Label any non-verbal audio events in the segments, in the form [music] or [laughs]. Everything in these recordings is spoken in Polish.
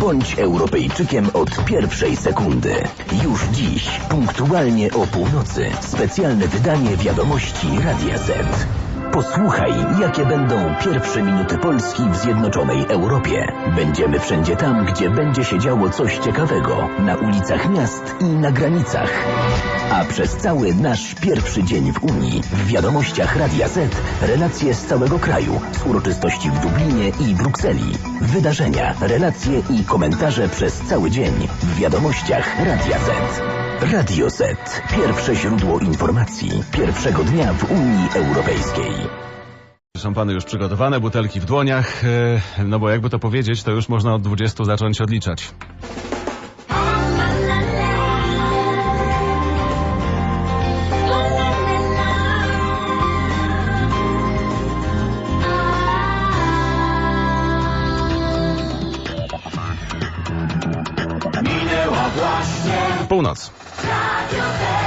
Bądź Europejczykiem od pierwszej sekundy. Już dziś, punktualnie o północy, specjalne wydanie wiadomości Radia Z. Posłuchaj, jakie będą pierwsze minuty Polski w Zjednoczonej Europie. Będziemy wszędzie tam, gdzie będzie się działo coś ciekawego, na ulicach miast i na granicach. A przez cały nasz pierwszy dzień w Unii, w wiadomościach Radia Z, relacje z całego kraju, z uroczystości w Dublinie i Brukseli. Wydarzenia, relacje i komentarze przez cały dzień w wiadomościach Radia Z. Radio Z. Pierwsze źródło informacji pierwszego dnia w Unii Europejskiej. Szampany już przygotowane, butelki w dłoniach, e, no bo jakby to powiedzieć, to już można od 20 zacząć odliczać. Północ. Dzwonu Zygmunta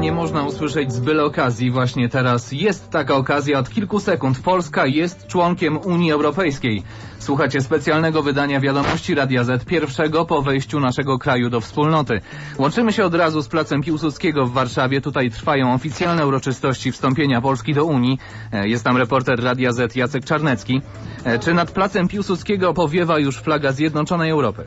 nie można usłyszeć z byle okazji. Właśnie teraz jest taka okazja. Od kilku sekund Polska jest członkiem Unii Europejskiej. Słuchacie specjalnego wydania wiadomości Radia Z pierwszego po wejściu naszego kraju do wspólnoty. Łączymy się od razu z Placem Piłsudskiego w Warszawie. Tutaj trwają oficjalne uroczystości wstąpienia Polski do Unii. E, Jest tam reporter Radia Z Jacek Czarnecki. E, Czy nad Placem Piłsudskiego powiewa już flaga Zjednoczonej Europy?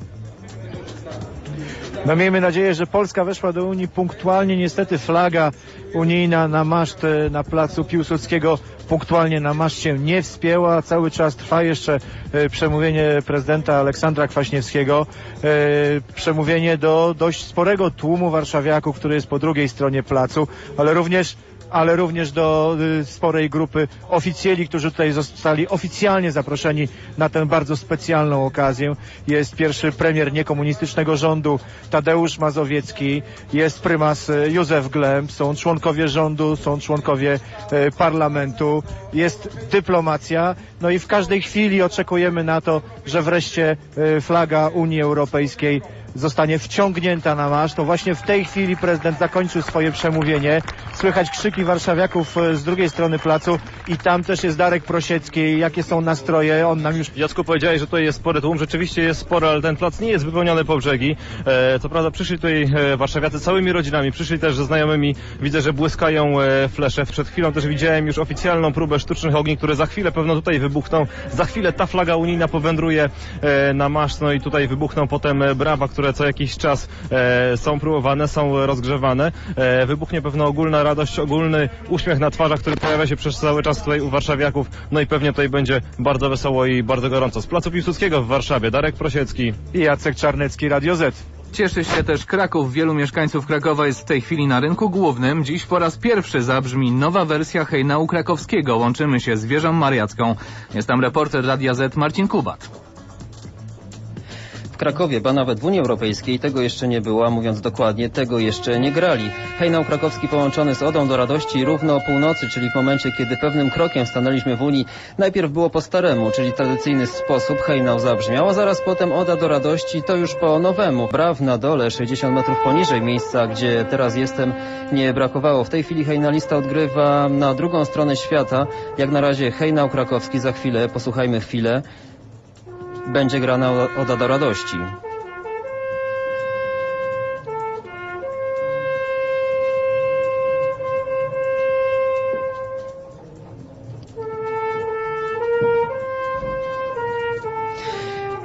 No miejmy nadzieję, że Polska weszła do Unii punktualnie. Niestety flaga unijna na maszt e, na placu Piłsudskiego punktualnie na maszt się nie wspięła. Cały czas trwa jeszcze e, przemówienie prezydenta Aleksandra Kwaśniewskiego. E, Przemówienie do dość sporego tłumu warszawiaków, który jest po drugiej stronie placu, ale również ale również do y, sporej grupy oficjeli, którzy tutaj zostali oficjalnie zaproszeni na tę bardzo specjalną okazję. Jest pierwszy premier niekomunistycznego rządu Tadeusz Mazowiecki, jest prymas y, Józef Glemp, są członkowie rządu, są członkowie y, parlamentu, jest dyplomacja, no i w każdej chwili oczekujemy na to, że wreszcie flaga Unii Europejskiej zostanie wciągnięta na marsz. To właśnie w tej chwili prezydent zakończył swoje przemówienie. Słychać krzyki warszawiaków e, z drugiej strony placu i tam też jest Darek Prosiecki. Jakie są nastroje? On nam już Jacku powiedziałeś, że tutaj jest spory tłum. Rzeczywiście jest spory, ale ten plac nie jest wypełniony po brzegi. E, co prawda przyszli tutaj e, warszawiacy całymi rodzinami, przyszli też ze znajomymi. Widzę, że błyskają e, flesze. Przed chwilą też widziałem już oficjalną próbę sztucznych ogni, które za chwilę pewno tutaj wybuchną. Za chwilę ta flaga unijna powędruje na maszt, no i tutaj wybuchną potem brawa, które co jakiś czas e, są próbowane, są rozgrzewane. E, wybuchnie pewno ogólna radość, ogólny uśmiech na twarzach, który pojawia się przez cały czas tutaj u warszawiaków. No i pewnie tutaj będzie bardzo wesoło i bardzo gorąco. Z Placu Piłsudskiego w Warszawie, Darek Prosiecki. i Jacek Czarnecki, Radio Z. Cieszy się też Kraków. Wielu mieszkańców Krakowa jest w tej chwili na rynku głównym. Dziś po raz pierwszy zabrzmi nowa wersja hejnału krakowskiego. Łączymy się z wieżą mariacką. Jest tam reporter Radia Z Marcin Kubat. Krakowie, ba nawet w Unii Europejskiej tego jeszcze nie było, a mówiąc dokładnie, tego jeszcze nie grali. Hejnał krakowski połączony z Odą do Radości równo o północy, czyli w momencie, kiedy pewnym krokiem stanęliśmy w Unii, najpierw było po staremu, czyli tradycyjny sposób, hejnał zabrzmiał, a zaraz potem Oda do Radości to już po nowemu. Braw na dole, 60 metrów poniżej miejsca, gdzie teraz jestem, nie brakowało. W tej chwili hejnalista odgrywa na drugą stronę świata. Jak na razie hejnał krakowski, za chwilę, posłuchajmy chwilę, będzie grana Oda do Radości.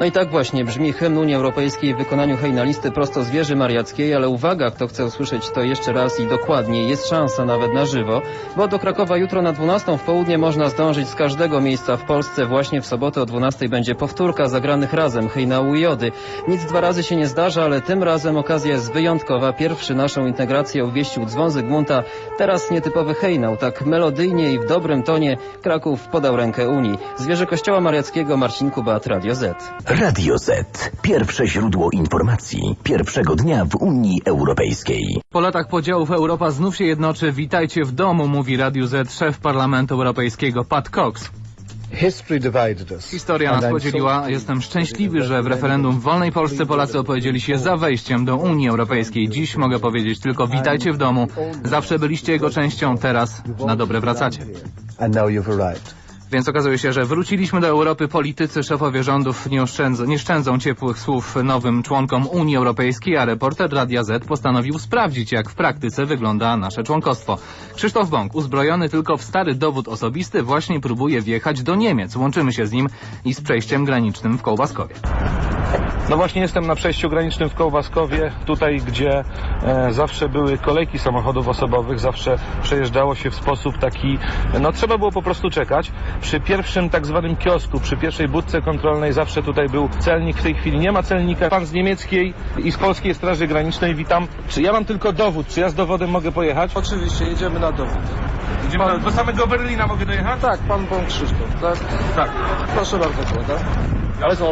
No i tak właśnie brzmi hymn Unii Europejskiej w wykonaniu hejnalisty prosto z wieży mariackiej, ale uwaga, kto chce usłyszeć to jeszcze raz i dokładnie, jest szansa nawet na żywo, bo do Krakowa jutro na 12 w południe można zdążyć z każdego miejsca w Polsce. Właśnie w sobotę o 12 będzie powtórka zagranych razem hejnału i jody. Nic dwa razy się nie zdarza, ale tym razem okazja jest wyjątkowa. Pierwszy naszą integrację obwieścił dzwon Zygmunta, teraz nietypowy hejnał, tak melodyjnie i w dobrym tonie Kraków podał rękę Unii. Z wieży kościoła mariackiego Marcin Kubat, Radio Z. Radio Z. Pierwsze źródło informacji pierwszego dnia w Unii Europejskiej. Po latach podziałów Europa znów się jednoczy. Witajcie w domu, mówi Radiu Z szef Parlamentu Europejskiego Pat Cox. Historia nas podzieliła. Jestem szczęśliwy, że w referendum w wolnej Polsce Polacy opowiedzieli się za wejściem do Unii Europejskiej. Dziś mogę powiedzieć tylko witajcie w domu. Zawsze byliście jego częścią, teraz na dobre wracacie. And now you've arrived. Więc okazuje się, że wróciliśmy do Europy. Politycy, szefowie rządów nie, oszczędzą, nie szczędzą ciepłych słów nowym członkom Unii Europejskiej, a reporter Radia Z postanowił sprawdzić, jak w praktyce wygląda nasze członkostwo. Krzysztof Bąk, uzbrojony tylko w stary dowód osobisty, właśnie próbuje wjechać do Niemiec. Łączymy się z nim i z przejściem granicznym w Kołbaskowie. No właśnie jestem na przejściu granicznym w Kołbaskowie, tutaj gdzie e, zawsze były kolejki samochodów osobowych, zawsze przejeżdżało się w sposób taki, no trzeba było po prostu czekać. Przy pierwszym tak zwanym kiosku, przy pierwszej budce kontrolnej zawsze tutaj był celnik, w tej chwili nie ma celnika. Pan z niemieckiej i z polskiej Straży Granicznej, witam. Czy ja mam tylko dowód, czy ja z dowodem mogę pojechać? Oczywiście, jedziemy na dowód. Idziemy do, do samego Berlina mogę dojechać? Tak, pan pan Krzysztof, tak? Tak. Proszę bardzo, tak? Ale z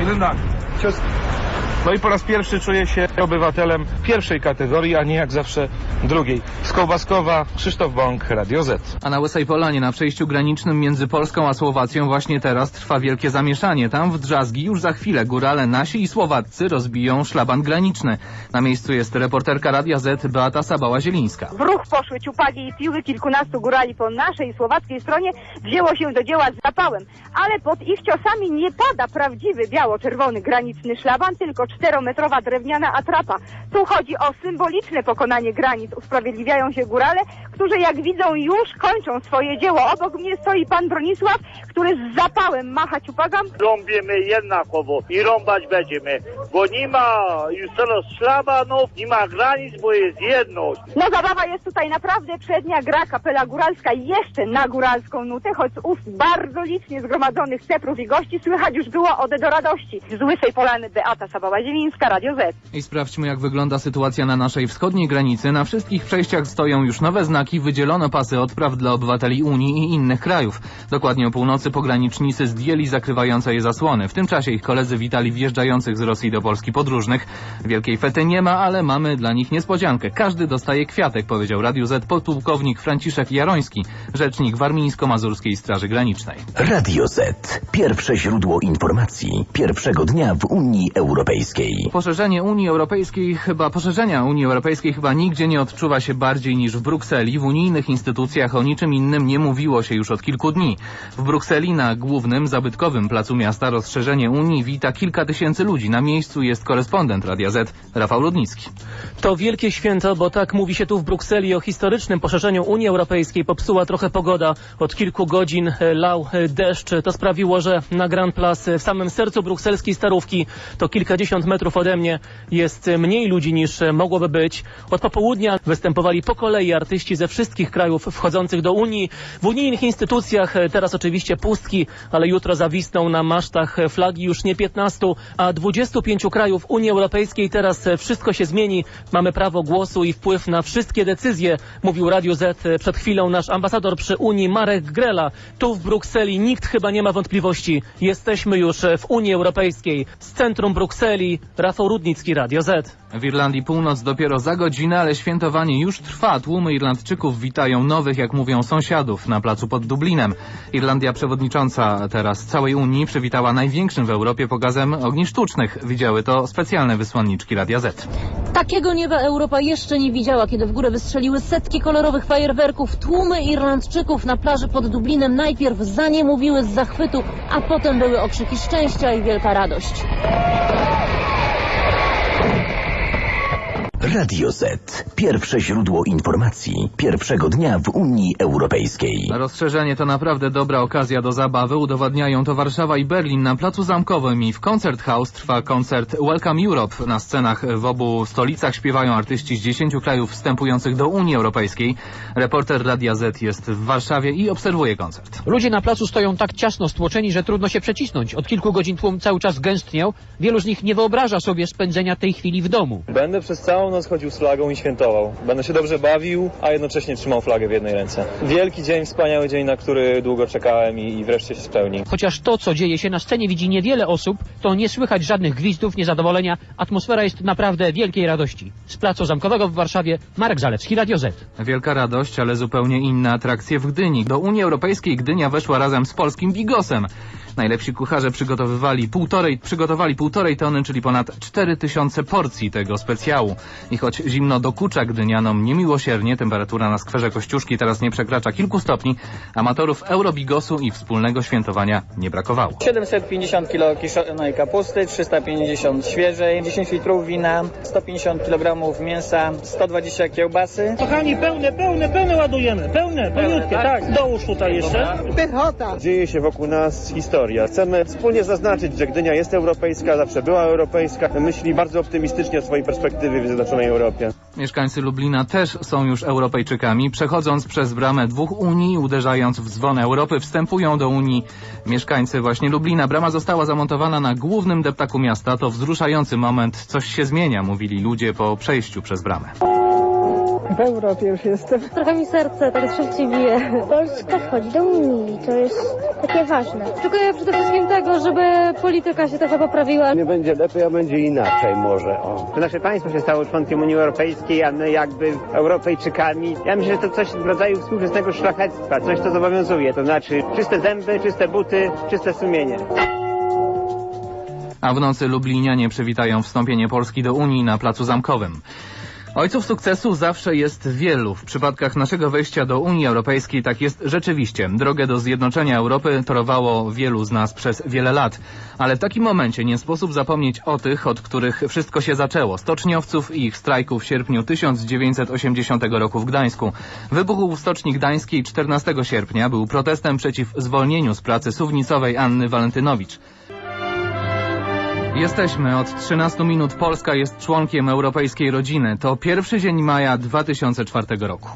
Vielen Dank. just No i po raz pierwszy czuję się obywatelem pierwszej kategorii, a nie jak zawsze drugiej. Z Kołbaskowa, Krzysztof Bąk, Radio Z. A na Łysej Polanie, na przejściu granicznym między Polską a Słowacją właśnie teraz trwa wielkie zamieszanie. Tam w Drzazgi już za chwilę górale nasi i Słowaccy rozbiją szlaban graniczny. Na miejscu jest reporterka Radia Z Beata Sabała-Zielińska. W ruch poszły ciupagi i piły, kilkunastu górali po naszej słowackiej stronie wzięło się do dzieła z zapałem. Ale pod ich ciosami nie pada prawdziwy biało-czerwony graniczny szlaban, tylko czterometrowa drewniana atrapa. Tu chodzi o symboliczne pokonanie granic. Usprawiedliwiają się górale, którzy jak widzą już kończą swoje dzieło. Obok mnie stoi pan Bronisław, który z zapałem macha ciupagam. Rąbiemy jednakowo i rąbać będziemy, bo nie ma już teraz szlabanów, nie ma granic, bo jest jedność. No zabawa jest tutaj naprawdę przednia gra kapela góralska jeszcze na góralską nutę, choć z ust bardzo licznie zgromadzonych ceprów i gości słychać już było ode do radości. Z Łysej Polany Beata Sabała-Zielińska, Radio Z. I sprawdźmy, jak wygląda sytuacja na naszej wschodniej granicy. Na wszystkich przejściach stoją już nowe znaki, wydzielono pasy odpraw dla obywateli Unii i innych krajów. Dokładnie o północy pogranicznicy zdjęli zakrywające je zasłony. W tym czasie ich koledzy witali wjeżdżających z Rosji do Polski podróżnych. Wielkiej fety nie ma, ale mamy dla nich niespodziankę. Każdy dostaje kwiatek, powiedział Radiu Z podpułkownik Franciszek Jaroński, rzecznik Warmińsko-Mazurskiej Straży Granicznej. Radio Z. Pierwsze źródło informacji pierwszego dnia w Unii Europejskiej. Poszerzenie Unii Europejskiej chyba, poszerzenia Unii Europejskiej chyba nigdzie nie odczuwa się bardziej niż w Brukseli. W unijnych instytucjach o niczym innym nie mówiło się już od kilku dni. W Brukseli na głównym, zabytkowym placu miasta rozszerzenie Unii wita kilka tysięcy ludzi. Na miejscu jest korespondent Radia Z, Rafał Rudnicki. To wielkie święto, bo tak mówi się tu w Brukseli o historycznym poszerzeniu Unii Europejskiej. Popsuła trochę pogoda. Od kilku godzin e, lał e, deszcz. To sprawiło, że na Grand Place e, w samym sercu brukselskiej starówki, to kilkadziesiąt metrów ode mnie, jest mniej ludzi niż mogłoby być. Od popołudnia występowali po kolei artyści ze wszystkich krajów wchodzących do Unii. W unijnych instytucjach teraz oczywiście pustki, ale jutro zawisną na masztach flagi już nie 15, a 25 krajów Unii Europejskiej. Teraz wszystko się zmieni. Mamy prawo głosu i wpływ na wszystkie decyzje, mówił Radio Z przed chwilą nasz ambasador przy Unii Marek Grela. Tu w Brukseli nikt chyba nie ma wątpliwości. Jesteśmy już w Unii Europejskiej. Z centrum Brukseli Rafał Rudnicki, Radio Z. W Irlandii północ dopiero za godzinę, ale świętowanie już trwa. Tłumy Irlandczyków witają nowych, jak mówią, sąsiadów na placu pod Dublinem. Irlandia przewodnicząca teraz całej Unii przywitała największym w Europie pokazem ogni sztucznych. Widziały to specjalne wysłanniczki Radia Z. Takiego nieba Europa jeszcze nie widziała, kiedy w górę wystrzeliły setki kolorowych fajerwerków. Tłumy Irlandczyków na plaży pod Dublinem najpierw zaniemowiły z zachwytu, a potem były okrzyki szczęścia i wielka radość. Radio Z. Pierwsze źródło informacji pierwszego dnia w Unii Europejskiej. Rozszerzenie to naprawdę dobra okazja do zabawy. Udowadniają to Warszawa i Berlin. Na Placu Zamkowym i w Concert House trwa koncert Welcome Europe. Na scenach w obu stolicach śpiewają artyści z 10 krajów wstępujących do Unii Europejskiej. Reporter Radia Z jest w Warszawie i obserwuje koncert. Ludzie na placu stoją tak ciasno stłoczeni, że trudno się przecisnąć. Od kilku godzin tłum cały czas gęstniał. Wielu z nich nie wyobraża sobie spędzenia tej chwili w domu. Będę przez całą noc noc chodził z flagą i świętował. Będę się dobrze bawił, a jednocześnie trzymał flagę w jednej ręce. Wielki dzień, wspaniały dzień, na który długo czekałem i, i wreszcie się spełni. Chociaż to, co dzieje się na scenie widzi niewiele osób, to nie słychać żadnych gwizdów, niezadowolenia. Atmosfera jest naprawdę wielkiej radości. Z Placu Zamkowego w Warszawie Marek Zalewski, Radio Z. Wielka radość, ale zupełnie inne atrakcje w Gdyni. Do Unii Europejskiej Gdynia weszła razem z polskim Bigosem. Najlepsi kucharze przygotowywali półtorej, przygotowali półtorej tony, czyli ponad 4000 porcji tego specjału. I choć zimno dokucza Gdynianom niemiłosiernie, temperatura na skwerze Kościuszki teraz nie przekracza kilku stopni, amatorów Eurobigosu i wspólnego świętowania nie brakowało. 750 kg kiszonej kapusty, 350 świeżej, 10 litrów wina, 150 kg mięsa, 120 kiełbasy. Kochani, pełne, pełne, pełne ładujemy. Pełne, pełniutkie, tak. Dołóż tutaj jeszcze. Pychota! Dzieje się wokół nas historia. Chcemy wspólnie zaznaczyć, że Gdynia jest europejska, zawsze była europejska. Myśli bardzo optymistycznie o swojej perspektywie w Zjednoczonej Europie. Mieszkańcy Lublina też są już Europejczykami. Przechodząc przez bramę dwóch Unii, uderzając w dzwon Europy, wstępują do Unii mieszkańcy właśnie Lublina. Brama została zamontowana na głównym deptaku miasta. To wzruszający moment. Coś się zmienia, mówili ludzie po przejściu przez bramę. W Europie już jestem. [laughs] Trochę mi serce tak szybciej bije. Polska wchodzi do Unii, to jest takie ważne. Oczekuję przede wszystkim tego, żeby polityka się trochę poprawiła. Nie będzie lepiej, a będzie inaczej może. O. To nasze państwo się stało członkiem Unii Europejskiej, a my jakby Europejczykami. Ja myślę, że to coś w rodzaju współczesnego szlachectwa, coś co zobowiązuje, to znaczy czyste zęby, czyste buty, czyste sumienie. A w nocy Lublinianie przywitają wstąpienie Polski do Unii na Placu Zamkowym. Ojców sukcesu zawsze jest wielu. W przypadkach naszego wejścia do Unii Europejskiej tak jest rzeczywiście. Drogę do zjednoczenia Europy torowało wielu z nas przez wiele lat. Ale w takim momencie nie sposób zapomnieć o tych, od których wszystko się zaczęło. Stoczniowców i ich strajku w sierpniu 1980 roku w Gdańsku. Wybuchł w Stoczni Gdańskiej 14 sierpnia. Był protestem przeciw zwolnieniu z pracy suwnicowej Anny Walentynowicz. Jesteśmy od 13 minut. Polska jest członkiem europejskiej rodziny. To pierwszy dzień maja 2004 roku.